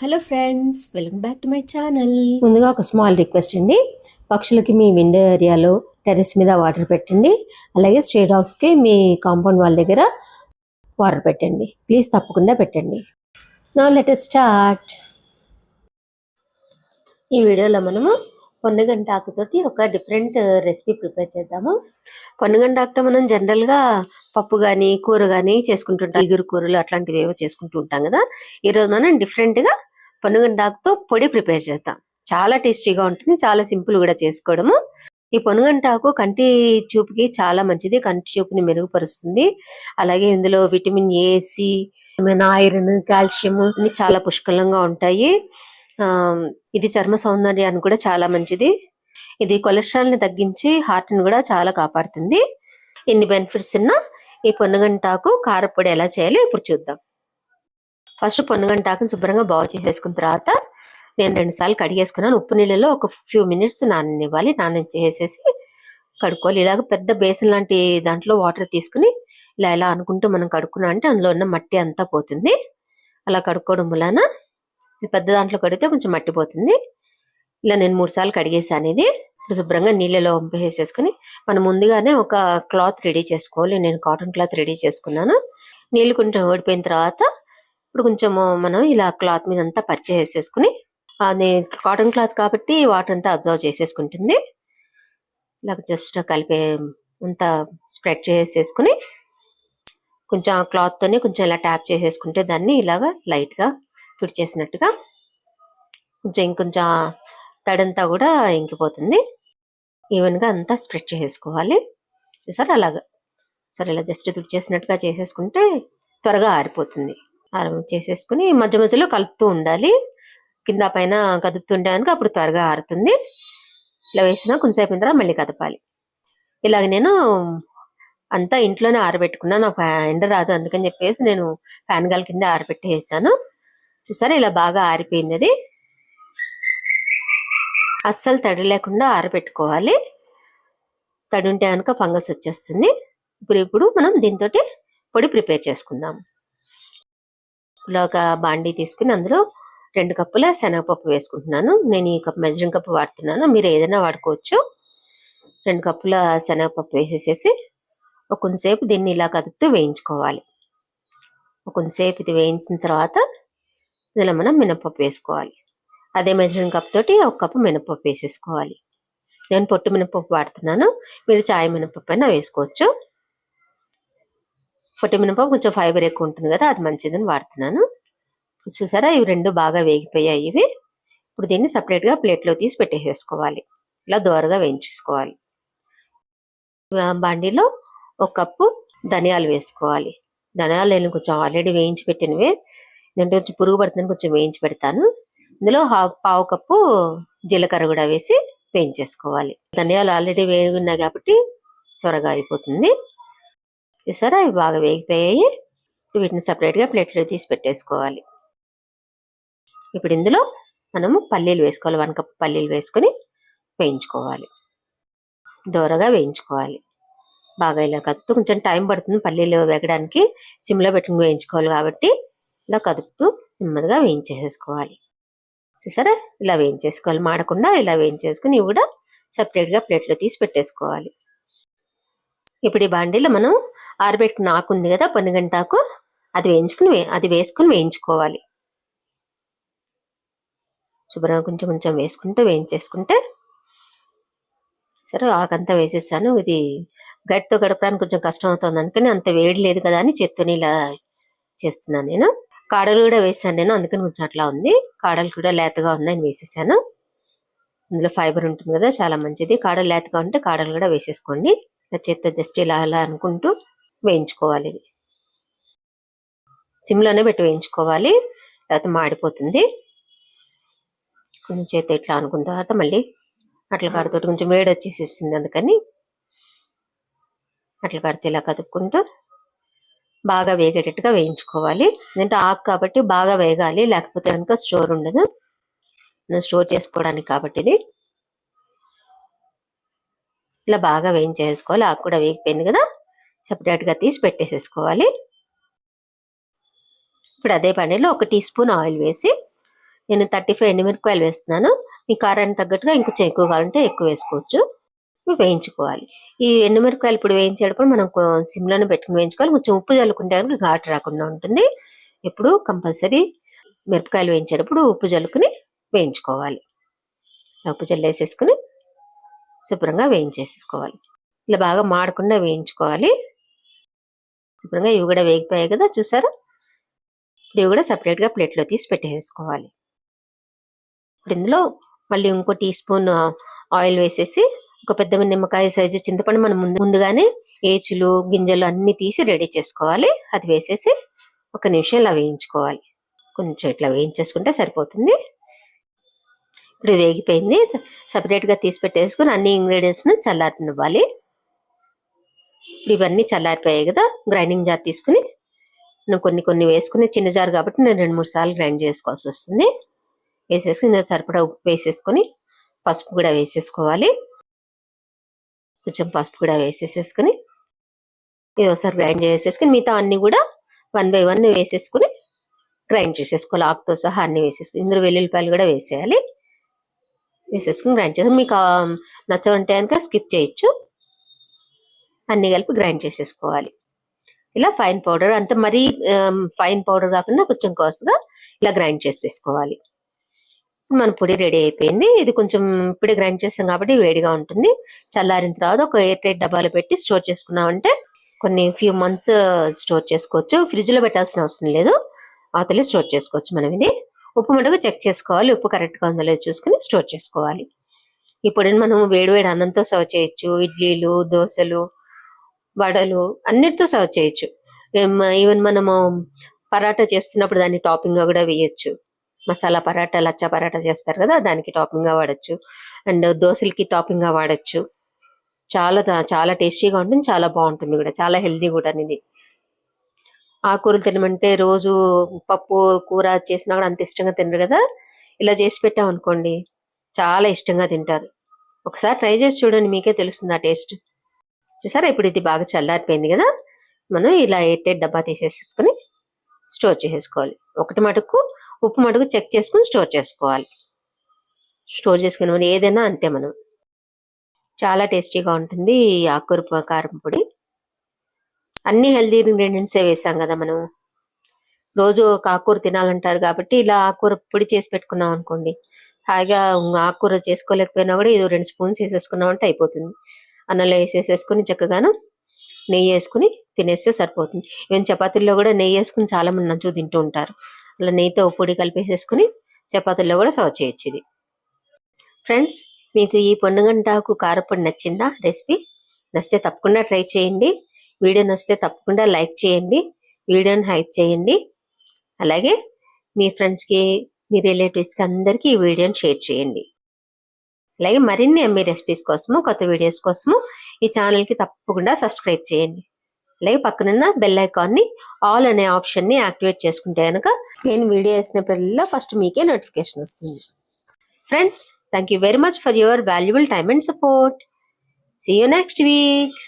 Hello friends welcome back to my channel ముందుగా ఒక small request అండి. పక్షులకి మీ విండో ఏరియాలో టెర్రస్ మీద వాటర్ పెట్టండి. అలాగే స్ట్రే డాగ్స్కి మీ కాంపౌండ్ వాళ్ళ దగ్గర వాటర్ పెట్టండి. ప్లీజ్ తప్పకుండా పెట్టండి. నా లెటర్ స్టార్ట్ ఈ వీడియోలో మనము పొన్నగంట ఆకుతోటి ఒక డిఫరెంట్ రెసిపీ ప్రిపేర్ చేద్దాము. పొన్నగంట ఆకుతో మనం జనరల్గా పప్పు కానీ కూర కానీ చేసుకుంటుంటాం. ఇగురు కూరలు అట్లాంటివి ఏవో చేసుకుంటూ ఉంటాం కదా. ఈరోజు మనం డిఫరెంట్గా పొన్నగంట ఆకుతో పొడి ప్రిపేర్ చేస్తాం చాలా టేస్టీగా ఉంటుంది చాలా సింపుల్ కూడా చేసుకోవడము. ఈ పొనుగంటాకు కంటి చూపుకి చాలా మంచిది కంటి చూపుని మెరుగుపరుస్తుంది. అలాగే ఇందులో vitamin A C iron calcium ఇవన్నీ చాలా పుష్కలంగా ఉంటాయి. ఇది చర్మ సౌందర్యాన్ని కూడా చాలా మంచిది. ఇది కొలెస్ట్రాల్ని తగ్గించి హార్ట్ని కూడా చాలా కాపాడుతుంది. ఇన్ని బెనిఫిట్స్ ఉన్న ఈ పొన్నగంటాకు కారపొడి ఎలా చేయాలి ఇప్పుడు చూద్దాం. ఫస్ట్ పొన్నగంటాకుని శుభ్రంగా బాగు చేసేసుకున్న తర్వాత నేను రెండు సార్లు కడిగేసుకున్నాను. ఉప్పు నీళ్ళలో ఒక ఫ్యూ మినిట్స్ నాననివ్వాలి. నాననిచ్చేసేసి చేసేసి కడుక్కోవాలి. ఇలాగ పెద్ద బేసిన్ లాంటి దాంట్లో వాటర్ తీసుకుని ఇలా ఇలా అనుకుంటూ మనం కడుక్కున్నాం అంటే అందులో ఉన్న మట్టి అంతా పోతుంది. అలా కడుక్కోవడం వలన పెద్ద దాంట్లో కడిగితే కొంచెం మట్టిపోతుంది ఇలా నేను మూడు సార్లు కడిగేసాను ఇది ఇప్పుడు శుభ్రంగా నీళ్ళలో వేసేసుకుని మనం ముందుగానే ఒక క్లాత్ రెడీ చేసుకోవాలి. నేను కాటన్ క్లాత్ రెడీ చేసుకున్నాను. నీళ్ళు కొంచెం ఓడిపోయిన తర్వాత ఇప్పుడు కొంచెము మనం ఇలా క్లాత్ మీద అంతా పరిచేసేసుకుని అది కాటన్ క్లాత్ కాబట్టి వాటర్ అంతా అబ్జర్వ్ చేసేసుకుంటుంది. ఇలా జస్ట్ కలిపే అంతా స్ప్రెడ్ చేసేసుకుని కొంచెం ఆ కొంచెం ఇలా ట్యాప్ చేసేసుకుంటే దాన్ని ఇలాగా లైట్గా తుడిచేసినట్టుగా కొంచెం ఇంకొంచెం తడంతా కూడా ఇంకిపోతుంది. ఈవెన్గా అంతా స్ప్రెడ్ చేసేసుకోవాలి చూసారు అలాగా. సరే ఇలా జస్ట్ తుడిచేసినట్టుగా చేసేసుకుంటే త్వరగా ఆరిపోతుంది. ఆరం చేసేసుకుని మధ్య మధ్యలో కలుపుతూ ఉండాలి. కింద పైన కదుపుతుండే కనుక అప్పుడు త్వరగా ఆరుతుంది. ఇలా వేసినా కొంచెంసేపు తర్వాత మళ్ళీ కదపాలి. ఇలాగ నేను అంతా ఇంట్లోనే ఆరబెట్టుకున్నాను. నాకు ఎండ రాదు అందుకని చెప్పేసి నేను ఫ్యాన్ గాలి కింద ఆరబెట్టేసాను. చూసారా? ఇలా బాగా ఆరిపోయింది అది అస్సలు తడి లేకుండా ఆరబెట్టుకోవాలి. తడి ఉంటే కనుక ఫంగస్ వచ్చేస్తుంది. ఇప్పుడు ఇప్పుడు మనం దీంతో పొడి ప్రిపేర్ చేసుకుందాం. ఇలా ఒక బాండీ తీసుకుని అందులో రెండు కప్పుల శనగపప్పు వేసుకుంటున్నాను. నేను ఈ కప్ మెజరింగ్ కప్పు వాడుతున్నాను. మీరు ఏదైనా వాడుకోవచ్చు. రెండు కప్పుల శనగపప్పు వేసేసేసి ఒక కొంతసేపు దీన్ని ఇలా కదుపుతూ వేయించుకోవాలి. ఒక కొంతసేపు ఇది వేయించిన తర్వాత ఇందులో మనం మినపప్పు వేసుకోవాలి. అదే మెజరింగ్ కప్ తోటి ఒక కప్పు మినపప్పు వేసేసుకోవాలి. నేను పొట్టు మినపప్పు వాడుతున్నాను. మీరు చాయ్ మినపప్పు అయినా వేసుకోవచ్చు. పొట్టి మినపప్పు కొంచెం ఫైబర్ ఎక్కువ ఉంటుంది కదా అది మంచిదని వాడుతున్నాను. చూసారా? ఇవి రెండు బాగా వేగిపోయాయి ఇవి. ఇప్పుడు దీన్ని సపరేట్గా ప్లేట్లో తీసి పెట్టేసేసుకోవాలి. ఇలా దోరగా వేయించేసుకోవాలి. బాండీలో ఒక కప్పు ధనియాలు వేసుకోవాలి. ధనియాలు నేను కొంచెం ఆల్రెడీ వేయించి పెట్టినవే. దాంట్లో కొంచెం పురుగు పడుతుందని కొంచెం వేయించి పెడతాను. ఇందులో హాఫ్ పావు కప్పు జీలకర్ర కూడా వేసి వేయించేసుకోవాలి. ధనియాలు ఆల్రెడీ వేగున్నాయి కాబట్టి త్వరగా అయిపోతుంది. చూసారా? అవి బాగా వేగిపోయాయి. వీటిని సపరేట్గా ప్లేట్లో తీసి పెట్టేసుకోవాలి. ఇప్పుడు ఇందులో మనము పల్లీలు వేసుకోవాలి. వన్ కప్ పల్లీలు వేసుకొని వేయించుకోవాలి. దోరగా వేయించుకోవాలి. బాగా ఇలా కత్తు కొంచెం టైం పడుతుంది పల్లీలు వేగడానికి. సిమ్లో పెట్టుకుని వేయించుకోవాలి కాబట్టి ఇలా కదుపుతూ నెమ్మదిగా వేయించేసేసుకోవాలి. చూసారా? ఇలా వేయించేసుకోవాలి. మాడకుండా ఇలా వేయించేసుకుని ఇవి కూడా సపరేట్గా ప్లేట్లో తీసి పెట్టేసుకోవాలి. ఇప్పుడు ఈ బాండీలో మనం ఆరబెట్టుకున్న ఆకు ఉంది కదా పొన్నుగంటాకు అది వేయించుకుని అది వేసుకుని వేయించుకోవాలి. శుభ్రంగా కొంచెం కొంచెం వేసుకుంటూ వేయించేసుకుంటే సరే ఆకంతా వేసేసాను. ఇది గట్టితో గడపడానికి కొంచెం కష్టం అవుతుంది. అందుకని అంత వేడి లేదు కదా అని చేత్తోని ఇలా చేస్తున్నాను నేను. కాడలు కూడా వేసాను నేను అందుకని కొంచెం అట్లా ఉంది. కాడలు కూడా లేతగా ఉన్నాయి వేసేసాను. ఇందులో ఫైబర్ ఉంటుంది కదా చాలా మంచిది. కాడలు లేతగా ఉంటే కాడలు కూడా వేసేసుకోండి. ఇలా చేత్తో జస్ట్ ఇలా అలా అనుకుంటూ వేయించుకోవాలి ఇది. సిమ్లోనే పెట్టి వేయించుకోవాలి. లేకపోతే మాడిపోతుంది. కొంచెం చేత ఇట్లా అనుకున్న తర్వాత మళ్ళీ అట్ల కాడతో కొంచెం వేడి వచ్చేసేసింది అందుకని అట్ల కాడితే ఇలా కదుపుకుంటూ బాగా వేగేటట్టుగా వేయించుకోవాలి. ఎందుకంటే ఆకు కాబట్టి బాగా వేగాలి లేకపోతే కనుక స్టోర్ ఉండదు. స్టోర్ చేసుకోవడానికి కాబట్టి ఇది. ఇలా బాగా వేయించేసుకోవాలి. ఆకు కూడా వేగిపోయింది కదా సపరేట్గా తీసి పెట్టేసేసుకోవాలి. ఇప్పుడు అదే పనిలో ఒక టీ స్పూన్ ఆయిల్ వేసి నేను థర్టీ ఫైవ్ ఎండుమిరపకాయలు వేస్తున్నాను. మీ కారానికి తగ్గట్టుగా ఇంకొంచెం ఎక్కువ కావాలంటే ఎక్కువ వేసుకోవచ్చు. వేయించుకోవాలి. ఈ ఎండుమిరపకాయలు ఇప్పుడు వేయించేటప్పుడు మనం సిమ్లోనే పెట్టుకుని వేయించుకోవాలి. కొంచెం ఉప్పు చల్లుకుంటే కనుక ఘాటు రాకుండా ఉంటుంది. ఎప్పుడు కంపల్సరీ మిరపకాయలు వేయించేటప్పుడు ఉప్పు చల్లుకుని వేయించుకోవాలి. ఉప్పు చల్లేసేసుకుని శుభ్రంగా వేయించేసేసుకోవాలి. ఇలా బాగా మాడకుండా వేయించుకోవాలి. శుభ్రంగా ఇవి కూడా వేగిపోయాయి కదా చూసారా? ఇప్పుడు ఇవి కూడా సపరేట్గా ప్లేట్లో తీసి పెట్టేసుకోవాలి. ఇప్పుడు ఇందులో మళ్ళీ ఇంకో టీ స్పూన్ ఆయిల్ వేసేసి ఒక పెద్ద నిమ్మకాయ సైజు చింతపండు మనం ముందు ముందుగానే ఏచులు గింజలు అన్ని తీసి రెడీ చేసుకోవాలి. అది వేసేసి ఒక నిమిషం ఇలా వేయించుకోవాలి. కొంచెం ఇట్లా వేయించేసుకుంటే సరిపోతుంది. ఇప్పుడు ఇది వేగిపోయింది. సపరేట్గా తీసి పెట్టేసుకుని అన్ని ఇంగ్రీడియంట్స్ను చల్లారనివ్వాలి. ఇప్పుడు ఇవన్నీ చల్లారిపోయాయి కదా. గ్రైండింగ్ జార్ తీసుకుని నేను కొన్ని కొన్ని వేసుకుని చిన్న జారు కాబట్టి నేను రెండు మూడు సార్లు గ్రైండ్ చేసుకోవాల్సి వస్తుంది. వేసేసుకుని సరిపడా ఉప్పు వేసేసుకొని పసుపు కూడా వేసేసుకోవాలి. కొంచెం పసుపు కూడా వేసేసేసుకుని ఇది ఒకసారి గ్రైండ్ చేసేసుకుని మిగతా అన్ని కూడా వన్ బై వన్ వేసేసుకుని గ్రైండ్ చేసేసుకోవాలి. ఆకుతో సహా అన్ని వేసేసుకుని ఇందులో వెల్లుల్లిపాయలు కూడా వేసేయాలి. వేసేసుకుని గ్రైండ్ చేసి మీకు నచ్చవంటే కనుక స్కిప్ చేయొచ్చు. అన్ని కలిపి గ్రైండ్ చేసేసుకోవాలి. ఇలా ఫైన్ పౌడర్ అంటే మరీ ఫైన్ పౌడర్ కాకుండా కొంచెం కోర్స్గా ఇలా గ్రైండ్ చేసేసుకోవాలి. మన పొడి రెడీ అయిపోయింది. ఇది కొంచెం ఇప్పుడే గ్రైండ్ చేస్తాం కాబట్టి వేడిగా ఉంటుంది. చల్లారిన తర్వాత ఒక ఎయిర్ టైట్ డబ్బాలో పెట్టి స్టోర్ చేసుకున్నామంటే కొన్ని ఫ్యూ మంత్స్ స్టోర్ చేసుకోవచ్చు. ఫ్రిడ్జ్లో పెట్టాల్సిన అవసరం లేదు. అవతలి స్టోర్ చేసుకోవచ్చు మనం ఇది. ఉప్పు మటుకు చెక్ చేసుకోవాలి. ఉప్పు కరెక్ట్గా ఉందో లేదో చూసుకుని స్టోర్ చేసుకోవాలి. ఈ పొడిని మనం వేడివేడి అన్నంతో సర్వ్ చేయొచ్చు. ఇడ్లీలు దోశలు వడలు అన్నిటితో సర్వ్ చేయొచ్చు. ఈవెన్ మనము పరాటా చేస్తున్నప్పుడు దాన్ని టాపింగ్గా కూడా వేయొచ్చు. మసాలా పరాటా లచ్చా పరాటా చేస్తారు కదా దానికి టాపింగ్గా వాడచ్చు. అండ్ దోశలకి టాపింగ్గా వాడచ్చు. చాలా చాలా టేస్టీగా ఉంటుంది చాలా బాగుంటుంది కూడా చాలా హెల్దీ కూడా ఇది ఆకుకూరలు తినమంటే రోజు పప్పు కూర చేసినా కూడా అంత ఇష్టంగా తినరు కదా. ఇలా చేసి పెట్టాం అనుకోండి చాలా ఇష్టంగా తింటారు. ఒకసారి ట్రై చేసి చూడండి మీకే తెలుస్తుంది ఆ టేస్ట్. చూసారా ఇప్పుడు ఇది బాగా చల్లారిపోయింది కదా. మనం ఇలా ఎయిట్ డబ్బా తీసేసుకొని స్టోర్ చేసేసుకోవాలి. ఒకటి మటుకు ఉప్పు మటుకు చెక్ చేసుకుని స్టోర్ చేసుకోవాలి. స్టోర్ చేసుకుని మనం ఏదైనా అంతే మనం. చాలా టేస్టీగా ఉంటుంది ఆకుకూర కారం పొడి. అన్ని హెల్దీ ఇంగ్రీడియంట్సే వేసాం కదా మనం. రోజు ఒక ఆకుకూర తినాలంటారు కాబట్టి ఇలా ఆకుకూర పొడి చేసి పెట్టుకున్నాం అనుకోండి. హాయిగా ఆకుకూర చేసుకోలేకపోయినా కూడా ఇది రెండు స్పూన్స్ వేసేసుకున్నాం అంటే అయిపోతుంది. అన్నంలో వేసేసేసుకుని చక్కగాను నెయ్యి వేసుకుని తినేస్తే సరిపోతుంది. ఈవెన్ చపాతీల్లో కూడా నెయ్యి వేసుకుని చాలా మంది నంచు తింటూ ఉంటారు. అలా నెయ్యితో పొడి కలిపేసేసుకుని చపాతీల్లో కూడా సర్వ్ చేయొచ్చు ఇది. ఫ్రెండ్స్ మీకు ఈ పొన్నుగంటాకు కారపొడి నచ్చిందా? రెసిపీ నచ్చితే తప్పకుండా ట్రై చేయండి. వీడియో నచ్చితే తప్పకుండా లైక్ చేయండి. వీడియోని హైప్ చేయండి. అలాగే మీ ఫ్రెండ్స్కి మీ రిలేటివ్స్కి అందరికీ ఈ వీడియోని షేర్ చేయండి. అలాగే మరిన్ని ఎంబీ రెసిపీస్ కోసము కొత్త వీడియోస్ కోసము ఈ ఛానల్కి తప్పకుండా సబ్స్క్రైబ్ చేయండి. అలాగే పక్కనున్న బెల్ ఐకాన్ని ఆల్ అనే ఆప్షన్ని యాక్టివేట్ చేసుకుంటే కనుక నేను వీడియో వేసినప్పుడల్లా ఫస్ట్ మీకే నోటిఫికేషన్ వస్తుంది. Friends thank you very much for your valuable time and support see you next week